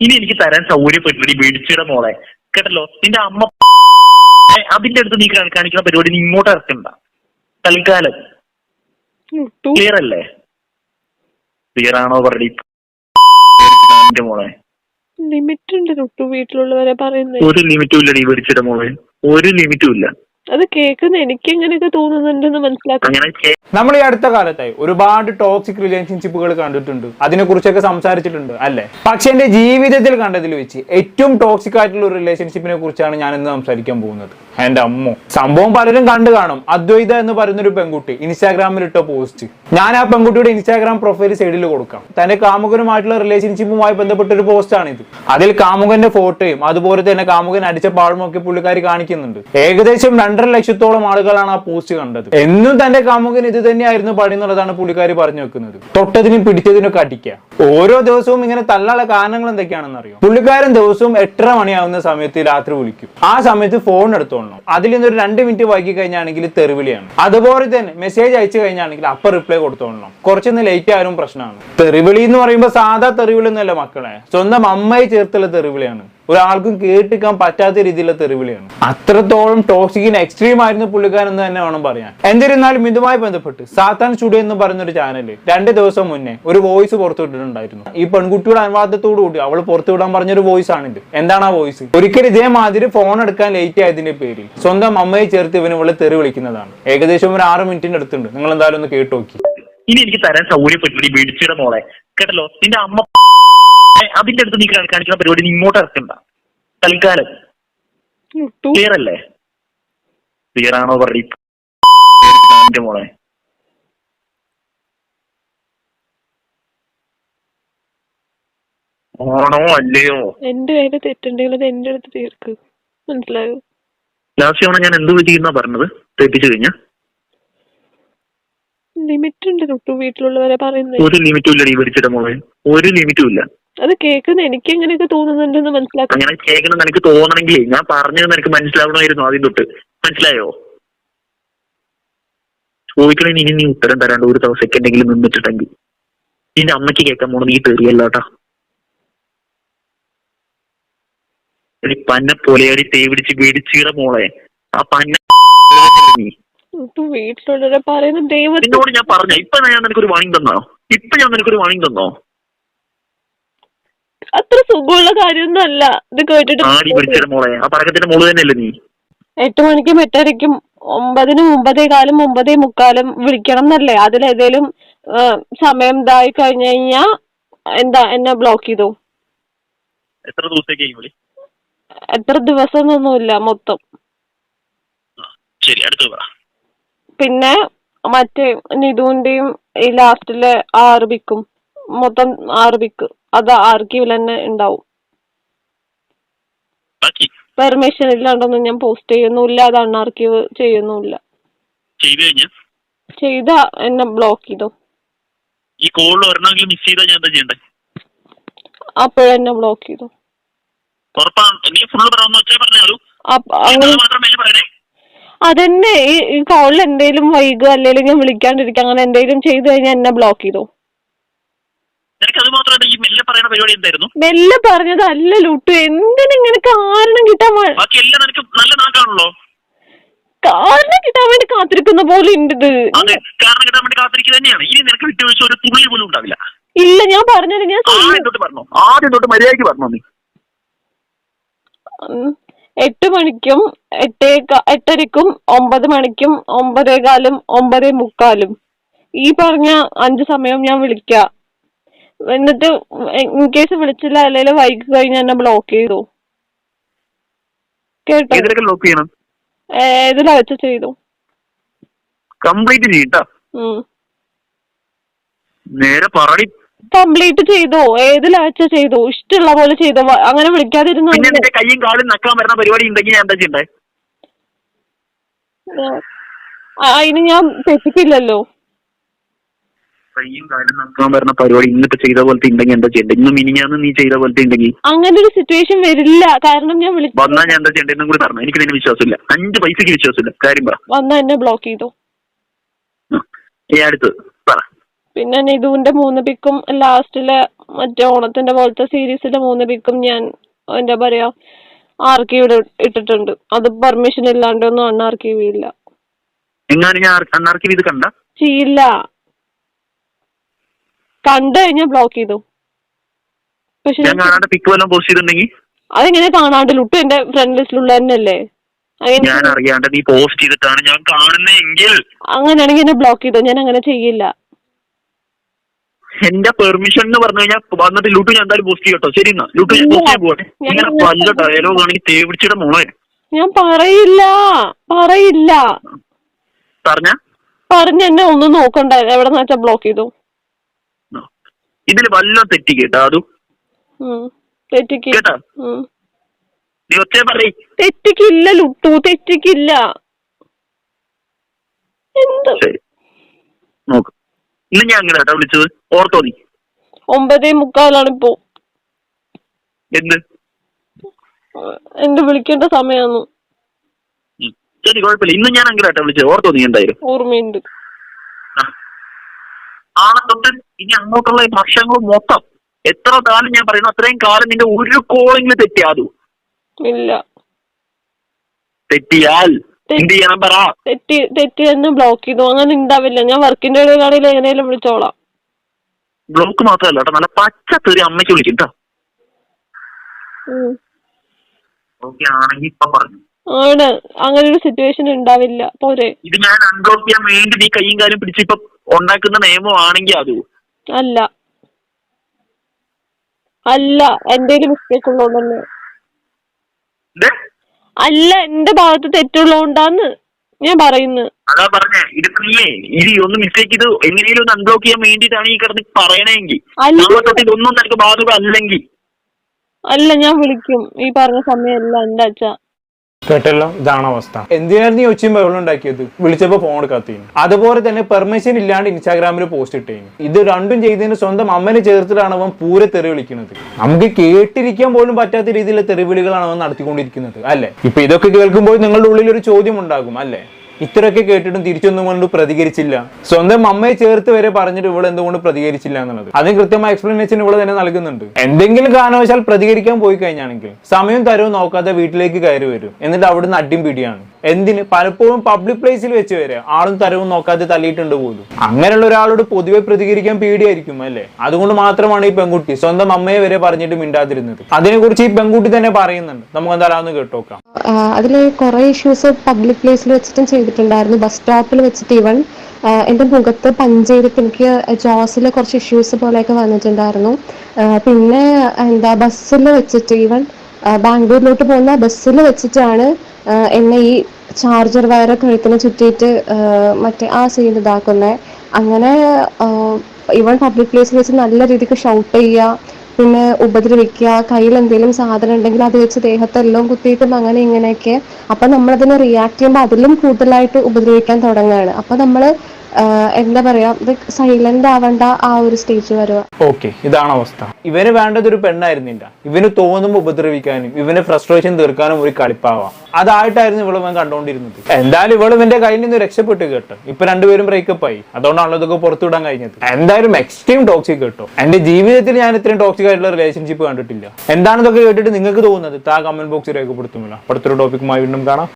ഇനി എനിക്ക് തരാൻ സൗകര്യപ്പെട്ടി മേടിച്ചിട മോളെ. കേട്ടല്ലോ? നിന്റെ അമ്മ അതിന്റെ അടുത്ത് നീ കാണി- കാണിക്കുന്ന പരിപാടി നീ ഇങ്ങോട്ട് ഇറക്കണ്ട. തൽക്കാലം. ക്ലിയർ അല്ലേ? ക്ലിയർ ആണോ പറഞ്ഞു മോളെ. ലിമിറ്റ് ഉണ്ട് വീട്ടിലുള്ളവരെ പറയുന്നത് ഒരു ലിമിറ്റും ഇല്ല ഡീ മേടിച്ചിട മോളെ. ഒരു ലിമിറ്റും ഇല്ല. അത് കേൾക്കുന്ന എനിക്ക് എങ്ങനെയൊക്കെ തോന്നുന്നുണ്ടെന്ന് മനസ്സിലാക്കാം നമ്മൾ ഈ അടുത്ത കാലത്തായി ഒരുപാട് ടോക്സിക് റിലേഷൻഷിപ്പുകൾ കണ്ടിട്ടുണ്ട്. അതിനെ കുറിച്ചൊക്കെ സംസാരിച്ചിട്ടുണ്ട് അല്ലെ? പക്ഷെ എന്റെ ജീവിതത്തിൽ കണ്ടതിൽ വെച്ച് ഏറ്റവും ടോക്സിക് ആയിട്ടുള്ള ഒരു റിലേഷൻഷിപ്പിനെ കുറിച്ചാണ് ഞാൻ ഇന്ന് സംസാരിക്കാൻ പോകുന്നത്. എന്റെ അമ്മ. സംഭവം പലരും കണ്ടു കാണും. അദ്വൈത എന്ന് പറയുന്ന ഒരു പെൺകുട്ടി ഇൻസ്റ്റാഗ്രാമിൽ ഇട്ട പോസ്റ്റ് ഞാൻ ആ പെൺകുട്ടിയുടെ ഇൻസ്റ്റാഗ്രാം പ്രൊഫൈൽ സൈഡിൽ കൊടുക്കാം. തന്റെ കാമുകനുമായിട്ടുള്ള റിലേഷൻഷിപ്പുമായി ബന്ധപ്പെട്ട ഒരു പോസ്റ്റ് ഇത് അതിൽ കാമുകന്റെ ഫോട്ടോയും അതുപോലെ തന്നെ കാമുകൻ അടിച്ച പാഴും ഒക്കെ പുള്ളിക്കാരി കാണിക്കുന്നുണ്ട്. ഏകദേശം രണ്ടര ലക്ഷത്തോളം ആളുകളാണ് ആ പോസ്റ്റ് കണ്ടത്. എന്നും തന്റെ കാമുകൻ ഇത് തന്നെയായിരുന്നു പണി എന്നുള്ളതാണ് പുള്ളിക്കാരി പറഞ്ഞു വെക്കുന്നത്. തൊട്ടതിനും പിടിച്ചതിനൊക്കെ അടിക്കുക ഓരോ ദിവസവും ഇങ്ങനെ തല്ലാനുള്ള കാരണങ്ങൾ എന്തൊക്കെയാണെന്ന് അറിയാം പുള്ളിക്കാരൻ ദിവസവും എട്ടര മണിയാവുന്ന സമയത്ത് രാത്രി വിളിക്കും. ആ സമയത്ത് ഫോൺ എടുത്തോളണം. അതിൽ നിന്നൊരു രണ്ട് മിനിറ്റ് വൈകി കഴിഞ്ഞാണെങ്കിൽ തെറിവിളിയാണ്. അതുപോലെ തന്നെ മെസ്സേജ് അയച്ചു കഴിഞ്ഞാണെങ്കിൽ അപ്പൊ റിപ്ലൈ കൊടുത്തോളണം. കുറച്ചൊന്ന് ലേറ്റ് ആയാലും പ്രശ്നമാണ് തെറിവിളി എന്ന് പറയുമ്പോൾ സാധാ തെറിവിളി ഒന്നുമല്ല മക്കളെ. സ്വന്തം അമ്മയെ ചേർത്തുള്ള തെറിവിളിയാണ്. ഒരാൾക്കും കേട്ടിക്കാൻ പറ്റാത്ത രീതിയിലുള്ള തെറിവിളിയാണ്. അത്രത്തോളം ടോക്സിക്കിന് എക്സ്ട്രീം ആയിരുന്നു പുള്ളിക്കാരൻ എന്ന് തന്നെ വേണം പറയാൻ. എന്നിരുന്നാലും ഇതുമായി ബന്ധപ്പെട്ട് സാത്താൻ സ്റ്റുഡിയോ എന്ന് പറയുന്ന ഒരു ചാനൽ രണ്ട് ദിവസം മുന്നേ ഒരു വോയിസ് പുറത്തുവിട്ടിട്ടുണ്ടായിരുന്നു. ഈ പെൺകുട്ടിയുടെ അനുവാദത്തോടു കൂടി അവൾ പുറത്തുവിടാൻ പറഞ്ഞൊരു വോയിസ് ആണിത്. എന്താണ് ആ വോയിസ് ഒരിക്കലും ഇതേമാതിരി ഫോൺ എടുക്കാൻ ലേറ്റ് ആയതിന്റെ പേരിൽ സ്വന്തം അമ്മയെ ചേർത്ത് ഇവന് ഇവളെ തെറി വിളിക്കുന്നതാണ്. ഏകദേശം ഒരു ആറ് മിനിറ്റിന്റെ അടുത്തുണ്ട്. നിങ്ങൾ എന്തായാലും ഒന്ന് കേട്ടു നോക്കി. ഇനി എനിക്ക് തരാൻ സൗകര്യപ്പെട്ടില്ല മേടിച്ചിട മോളെ. കേട്ടല്ലോ? നിന്റെ അമ്മ അതിന്റെ അടുത്ത് നീ കാണി- കാണിക്കുന്ന പരിപാടി നീ ഇങ്ങോട്ട് ഇറക്കണ്ട. തൽക്കാലം. ക്ലിയർ അല്ലേ? ക്ലിയർ ആണോ എന്റെ മോളെ. ആണോ അല്ലയോ? എന്റെ കയ്യിൽ തെറ്റുണ്ടെങ്കിൽ അത് എന്റെ അടുത്ത് തീർക്ക്. മനസ്സിലായോ? ലാസ്റ്റ് തവണ ഞാൻ എന്ത് ചെയ്യുന്ന പറഞ്ഞത്? തെറ്റിച്ചു കഴിഞ്ഞ? ലിമിറ്റ് ഉണ്ട് ലുട്ടു വീട്ടിലുള്ളവരെ പറയുന്നത് ഒരു ലിമിറ്റും ഇല്ലടി മേടിച്ചിട മോളെ. ഒരു ലിമിറ്റും ഇല്ല അത് കേൾക്കുന്ന. എനിക്ക് എങ്ങനെയൊക്കെ തോന്നുന്നുണ്ടെന്ന് മനസ്സിലാക്കാം അങ്ങനെ കേൾക്കണം നിനക്ക് തോന്നണമെങ്കിൽ ഞാൻ പറഞ്ഞത് നിനക്ക് മനസ്സിലാവണമായിരുന്നു ആദ്യം തൊട്ട്. മനസ്സിലായോ? ചോദിക്കണേ ഇനി നീ ഉത്തരം തരാണ്ട് ഒരു ദിവസം സെക്കൻഡെങ്കിലും നിന്നിട്ടുണ്ടെങ്കിൽ. നിന്റെ അമ്മയ്ക്ക് കേൾക്കാൻ പോണത് ഈ തെറിയല്ലാട്ടാ പന്ന പൊലയാടി തേ പിടിച്ച് മേടിച്ചീട മോളെ. ആ പന്ന നീ വീട്ടിലുള്ളവരെ പറയുന്ന നിന്നോട് ഞാൻ പറഞ്ഞ ഇപ്പൊ ഞാൻ നിനക്കൊരു വാണിംഗ് തന്നോ? ഇപ്പൊ ഞാൻ നിനക്കൊരു വാണിംഗ് തന്നോ? അത്ര സുഖമുള്ള കാര്യമൊന്നുമല്ല ഇത് കേട്ടിട്ട് ആടി മോളെ. ആ പറക്കത്തിന്റെ മോൾ തന്നെയല്ലേ നീ? എട്ട് മണിക്കും എട്ടരയ്ക്കും ഒമ്പതിനും ഒമ്പതേ കാലും ഒമ്പതേ മുക്കാലും വിളിക്കണം എന്നല്ലേ. അതിലേതേലും ആ, സമയം ഇതായി കഴിഞ്ഞു കഴിഞ്ഞാ എന്താ എന്നെ ബ്ലോക്ക് ചെയ്തു? എത്ര ദിവസത്തേക്ക് വിളി എത്ര ദിവസം ഒന്നുമില്ല മൊത്തം ശരി അടുത്തത് പറ. പിന്നെ മറ്റേ നിധുവിന്റെയും ഈ ലാസ്റ്റിലെ ആറ് പിക്കും മൊത്തം ആറ് പിക്ക് അത് ആർക്കീവിൽ തന്നെ ഉണ്ടാവും. പെർമിഷൻ ഇല്ലാണ്ടൊന്നും ഞാൻ പോസ്റ്റ് ചെയ്യുന്നില്ല അത് അൺആർക്കീവ് ചെയ്യുന്നില്ല ചെയ്തു ചെയ്ത എന്നെ ബ്ലോക്ക് ചെയ്തു? ഈ കോളിൽ ഒരെണ്ണമെങ്കിലും മിസ് ചെയ്താൽ ഞാൻ എന്താ ചെയ്യണ്ടേ? അപ്പോഴെന്നെ ബ്ലോക്ക് ചെയ്തു? ഉറപ്പാണ് നീ ഫുള്ള് പറഞ്ഞു വെച്ചാൽ പറഞ്ഞാലു അങ്ങനെ മാത്രമല്ല പറയണേ. അതന്നെ. ഈ കോളിൽ എന്തെങ്കിലും വൈകുക അല്ലെങ്കിൽ ഞാൻ വിളിക്കാണ്ടിരിക്കുക അങ്ങനെ എന്തെങ്കിലും ചെയ്തു കഴിഞ്ഞാൽ എന്നെ ബ്ലോക്ക് ചെയ്തു? നിനക്ക് അത് മാത്രമല്ല ഈ മെല്ലെ പറയുന്ന പരിപാടി എന്തായിരുന്നു? മെല്ലെ പറഞ്ഞതല്ല ലൂട്ടു. എന്തിനിങ്ങനെ കാരണം കിട്ടാൻ വേ- ബാക്കി എല്ലാം നിനക്ക് നല്ല നാക്കാണല്ലോ. കാരണം കിട്ടാൻ വേണ്ടി കാത്തിരിക്കുന്ന പോലെ ഉണ്ട് ഇത് അതെ കാരണം കിട്ടാൻ വേണ്ടി കാത്തിരിക്കുക തന്നെയാണ്. ഇനി നിനക്ക് വിട്ടുവീഴ്ച ഒരു തുള്ളി പോലും ഉണ്ടാവില്ല. ഇല്ല ഞാൻ പറഞ്ഞത് ഞാൻ ആദ്യം ചെയ്യും. തൊട്ട് പറഞ്ഞോ? ആദ്യം തൊട്ട് മര്യാദയ്ക്ക് പറഞ്ഞു നീ. ഉം. എട്ട് മണിക്കും എട്ടേ ക- എട്ടരയ്ക്കും ഒമ്പത് മണിക്കും ഒമ്പതേ കാലും ഒമ്പതേ മുക്കാലും. ഈ പറഞ്ഞ അഞ്ച് സമയം ഞാൻ വിളിക്കാം. എന്നിട്ട് ഇൻ കേസ് വിളിച്ചില്ല അല്ലെങ്കിൽ വൈകി കഴിഞ്ഞാൽ എന്നെ ബ്ലോക്ക് ചെയ്തു? കേട്ടോ? ഏതിലാ വെച്ച് ചെയ്തു? കംപ്ലീറ്റ് ചെയ്യട്ടോ നേരെ പറടി. കംപ്ലീറ്റ് ചെയ്തോ. ഏതിലാ വെച്ച ചെയ്തോ? ഇഷ്ടമുള്ള പോലെ ചെയ്തോ. അങ്ങനെ വിളിക്കാതിരുന്നു പിന്നെ നിന്റെ കയ്യും കാലും നക്കാൻ വരുന്ന പരിപാടി ഉണ്ടെങ്കിൽ ഞാൻ എന്താ ചെയ്യണ്ടേ? അതിന് ഞാൻ തെറ്റിക്കില്ലല്ലോ കയ്യും കാലും നക്കാൻ വരുന്ന പരിപാടി ഇന്നിപ്പോ ചെയ്ത പോലത്തെ ഉണ്ടെങ്കിൽ എന്താ ചെയ്യണ്ടേ? ഇന്ന് മിനിഞ്ഞാന്ന് നീ ചെയ്ത പോലത്തെ ഉണ്ടെങ്കിൽ. അങ്ങനെ ഒരു സിറ്റുവേഷൻ വരില്ല. കാരണം ഞാൻ വിളിച്ചു വന്നാ ഞാൻ എന്താ ചെയ്യണ്ടെന്നും കൂടി പറഞ്ഞു. എനിക്ക് നിന്നെ വിശ്വാസമില്ല. അഞ്ച് പൈസക്ക് വിശ്വാസമില്ല. കാര്യം പറ. വന്നാ എന്നെ ബ്ലോക്ക് ചെയ്തോ. ഈ അടുത്ത് പറ. പിന്നെ നിധുവിന്റെ മൂന്ന് പിക്കും ലാസ്റ്റിലെ മറ്റേ ഓണത്തിന്റെ പോലത്തെ സീരീസിലെ മൂന്ന് പിക്കും ഞാൻ എന്താ പറയാ ആർക്കീവ് ഇട്ടിട്ടുണ്ട്. അത് പെർമിഷൻ ചെയ്യില്ല എങ്ങാനും ഞാൻ അന്നാർക്കും ഇത് കണ്ട? ചെയ്യില്ല കണ്ടു കഴിഞ്ഞാ ബ്ലോക്ക് ചെയ്തു. പക്ഷെ അതെങ്ങനെ കാണാണ്ട്? ലുട്ടു എന്റെ ഫ്രണ്ട് ലിസ്റ്റിലുള്ള തന്നെയല്ലേ? ഞാൻ അറിയാണ്ട് നീ പോസ്റ്റ് ചെയ്തിട്ടാണ് ഞാൻ കാണുന്നതെങ്കിൽ അങ്ങനെയാണെങ്കിൽ എന്നെ ബ്ലോക്ക് ചെയ്തു? ഞാൻ അങ്ങനെ ചെയ്യില്ല. എന്റെ പെർമിഷൻ എന്ന് പറഞ്ഞു കഴിഞ്ഞാൽ വന്നിട്ട് ലൂട്ടു ഞാൻ എന്തായാലും പോസ്റ്റ് ചെയ്യട്ടോ. ശരി എന്നാ. ലൂട്ടു ഞാൻ പോസ്റ്റ് ചെയ്യാൻ പോകട്ടെ ഇങ്ങനെ വല്ല ഡയലോഗ് ആണെങ്കിൽ തേവിടിച്ചിട്ട് മോളെ. ഞാൻ പറയില്ല. പറയില്ല. പറഞ്ഞ? പറഞ്ഞ എന്നെ ഒന്നും നോക്കണ്ട. എവിടെ വെച്ചാ ബ്ലോക്ക് ചെയ്തു. ഇതിൽ വല്ല തെറ്റി കേട്ടാ അതു. കേട്ടാ? നീ ഒച്ചേ പറയ്. തെറ്റിക്കില്ല ലുട്ടു. തെറ്റിക്കില്ല. എന്താ? നോക്ക്. ഇന്ന് ഞാൻ അങ്ങനെ കേട്ടാ വിളിച്ചത്? ഓർത്തോ നീ ഒമ്പതേ മുക്കാലാണ് ഇപ്പോ. എന്ത്? എന്റെ വിളിക്കേണ്ട സമയാന്നു. ശരി കുഴപ്പമില്ല. ഇന്ന് ഞാൻ അങ്ങനെ കേട്ടാ വിളിച്ചത്? ഓർത്തോ നീ എന്തായാലും. ഓർമ്മയുണ്ട്. ആളെ തൊട്ട് ഇനി അങ്ങോട്ടുള്ള വർഷങ്ങൾ മൊത്തം എത്ര കാലം ഞാൻ പറയുന്നു അത്രയും കാലം നിന്റെ ഒരു കോളിംഗ് തെറ്റിയാതു ഇല്ല. തെറ്റിയാൽ എന്ത് ചെയ്യണം പറ. തെറ്റി തെറ്റി തന്നെ ബ്ലോക്ക് ചെയ്തു. അങ്ങനെ ഉണ്ടാവില്ല ഞാൻ വർക്കിന്റെ ഇടയിലാണെങ്കിൽ എങ്ങനെയാലും വിളിച്ചോളാം. ബ്ലോക്ക് മാത്രമല്ല കേട്ടോ. നല്ല പച്ച തെറി അമ്മയ്ക്ക് വിളിക്കും കേട്ടോ ഉം. ഓക്കെ ആണെങ്കിൽ ഇപ്പൊ പറഞ്ഞു. ആണ് അങ്ങനെ ഒരു സിറ്റുവേഷൻ ഉണ്ടാവില്ല പോരെ. ഇത് ഞാൻ അൺബ്ലോക്ക് ചെയ്യാൻ വേണ്ടി നീ കൈയും കാലും പിടിച്ച് ഇപ്പൊ ഉണ്ടാക്കുന്ന നിയമമാണെങ്കിൽ അത്. അല്ല. അല്ല. എന്തേലും മിസ്റ്റേക്ക് ഉള്ളതുകൊണ്ട് തന്നെ ഇത് അല്ല എന്റെ ഭാഗത്ത് തെറ്റുള്ളതുകൊണ്ടാന്ന് ഞാൻ പറയുന്നു. അതാ പറഞ്ഞേ ഇതിപ്പോ നീയേ ഇത് ഒന്ന് മിസ്റ്റേക്ക് ഇത് എങ്ങനെയും ഒന്ന് അൺബ്ലോക്ക് ചെയ്യാൻ വേണ്ടിയിട്ടാണ് ഈ കിടന്ന് പറയണമെങ്കിൽ അല്ല. നാളെ ഒന്നും നിനക്ക് ബാധക അല്ലെങ്കിൽ അല്ല ഞാൻ വിളിക്കും. ഈ പറഞ്ഞ സമയമല്ല എന്റെ അച്ഛ. കേട്ടല്ലോ? ഇതാണ് അവസ്ഥ. എന്തിനായിരുന്നു ഒച്ചയും ബഹളം ഉണ്ടാക്കിയത്? വിളിച്ചപ്പോ ഫോൺ എടുക്കാത്തീന് അതുപോലെ തന്നെ പെർമിഷൻ ഇല്ലാണ്ട് ഇൻസ്റ്റാഗ്രാമിൽ പോസ്റ്റ് ഇട്ടേന്. ഇത് രണ്ടും ചെയ്തതിന് സ്വന്തം അമ്മനെ ചേർത്തിട്ടാണ് അവൻ പൂരെ തെറി വിളിക്കുന്നത്. നമുക്ക് കേട്ടിരിക്കാൻ പോലും പറ്റാത്ത രീതിയിലുള്ള തെറിവിളികളാണ് അവൻ നടത്തിക്കൊണ്ടിരിക്കുന്നത് അല്ലെ? ഇപ്പൊ ഇതൊക്കെ കേൾക്കുമ്പോൾ നിങ്ങളുടെ ഉള്ളിൽ ഒരു ചോദ്യം ഉണ്ടാകും അല്ലെ? ഇത്രയൊക്കെ കേട്ടിട്ടും തിരിച്ചൊന്നും കൊണ്ട് പ്രതികരിച്ചില്ല. സ്വന്തം അമ്മയെ ചേർത്ത് വരെ പറഞ്ഞിട്ട് ഇവിടെ എന്തുകൊണ്ട് പ്രതികരിച്ചില്ല എന്നുള്ളത്. അതിന് കൃത്യമായ എക്സ്പ്ലനേഷൻ ഇവിടെ തന്നെ നൽകുന്നുണ്ട്. എന്തെങ്കിലും കാരണവശാൽ പ്രതികരിക്കാൻ പോയി കഴിഞ്ഞാണെങ്കിൽ സമയം തരവും നോക്കാതെ വീട്ടിലേക്ക് കയറി വരും. എന്നിട്ട് അവിടുന്ന് അടിയും പിടിയാണ്. എന്തിന്? പലപ്പോഴും പബ്ലിക് പ്ലേസിൽ വെച്ച് വരെ ആളും തരവും നോക്കാതെ തല്ലിയിട്ടുണ്ട് പോലും. അങ്ങനെയുള്ള ഒരാളോട് പൊതുവെ പ്രതികരിക്കാൻ പേടിയായിരിക്കും അല്ലെ? അതുകൊണ്ട് മാത്രമാണ് ഈ പെൺകുട്ടി സ്വന്തം അമ്മയെ വരെ പറഞ്ഞിട്ട് മിണ്ടാതിരുന്നത്. അതിനെക്കുറിച്ച് ഈ പെൺകുട്ടി തന്നെ പറയുന്നുണ്ട്. നമുക്ക് എന്തായാലും കേട്ടോക്കാം. അതിൽ കുറെ ഇഷ്യൂസ് പബ്ലിക് പ്ലേസിൽ വെച്ചിട്ടും ചെയ്തിട്ടുണ്ടായിരുന്നു. ബസ് സ്റ്റോപ്പിൽ വെച്ചിട്ട് ഇവൻ എന്റെ മുഖത്ത് പഞ്ച് ചെയ്തിട്ട് എനിക്ക് ജോസിൽ കുറച്ച് ഇഷ്യൂസ് പോലെയൊക്കെ വന്നിട്ടുണ്ടായിരുന്നു. പിന്നെ എന്താ ബസ്സിൽ വെച്ചിട്ട് ഇവൻ ബാംഗ്ലൂരിലോട്ട് പോകുന്ന ബസ്സിൽ വെച്ചിട്ടാണ് എന്നെ ഈ ചാർജർ വയറ് കഴുത്തിന് ചുറ്റിയിട്ട് മറ്റേ ആ സീൻ ഇതാക്കുന്നത് അങ്ങനെ ഇവൺ പബ്ലിക് പ്ലേസിൽ വെച്ച് നല്ല രീതിക്ക് ഷൗട്ട് ചെയ്യുക പിന്നെ ഉപദ്രവിക്കുക കയ്യിൽ എന്തെങ്കിലും സാധനം ഉണ്ടെങ്കിൽ അത് വെച്ച് ദേഹത്തെല്ലാം കുത്തിയിട്ടും അങ്ങനെ ഇങ്ങനെയൊക്കെ. അപ്പൊ നമ്മളതിനെ റിയാക്ട് ചെയ്യുമ്പോൾ അതിലും കൂടുതലായിട്ട് ഉപദ്രവിക്കാൻ തുടങ്ങുകയാണ്. അപ്പൊ നമ്മൾ എന്താ പറയാ സൈലന്റ് ആവേണ്ട ആ ഒരു സ്റ്റേജ് വരുക ഓക്കെ ഇതാണ് അവസ്ഥ. ഇവന് വേണ്ടത് ഒരു പെണ്ണായിരുന്നില്ല ഇവന് തോന്നുമ്പോൾ ഉപദ്രവിക്കാനും ഇവന് ഫ്രസ്ട്രേഷൻ തീർക്കാനും ഒരു കളിപ്പാവാം. അതായിട്ടായിരുന്നു ഇവൾ ഇവൻ കണ്ടുകൊണ്ടിരുന്നത് എന്തായാലും ഇവൾ ഇവന്റെ കയ്യിൽ നിന്ന് രക്ഷപ്പെട്ട് കേട്ടോ. ഇപ്പൊ രണ്ടുപേരും ബ്രേക്കപ്പ് ആയി. അതുകൊണ്ടാണല്ലോ ഇതൊക്കെ പുറത്തുവിടാൻ കഴിഞ്ഞത്. എന്തായാലും എക്സ്ട്രീം ടോക്സിക് കേട്ടോ. എന്റെ ജീവിതത്തിൽ ഞാൻ ഇത്രയും ടോക്സിക് ആയിട്ടുള്ള റിലേഷൻഷിപ്പ് കണ്ടിട്ടില്ല. എന്താണ് ഇതൊക്കെ കേട്ടിട്ട് നിങ്ങൾക്ക് തോന്നുന്നത്? താ കമന്റ് ബോക്സിൽ രേഖപ്പെടുത്തുമല്ലോ. അടുത്തൊരു ടോപ്പിക്കുമായി വീണ്ടും കാണാം.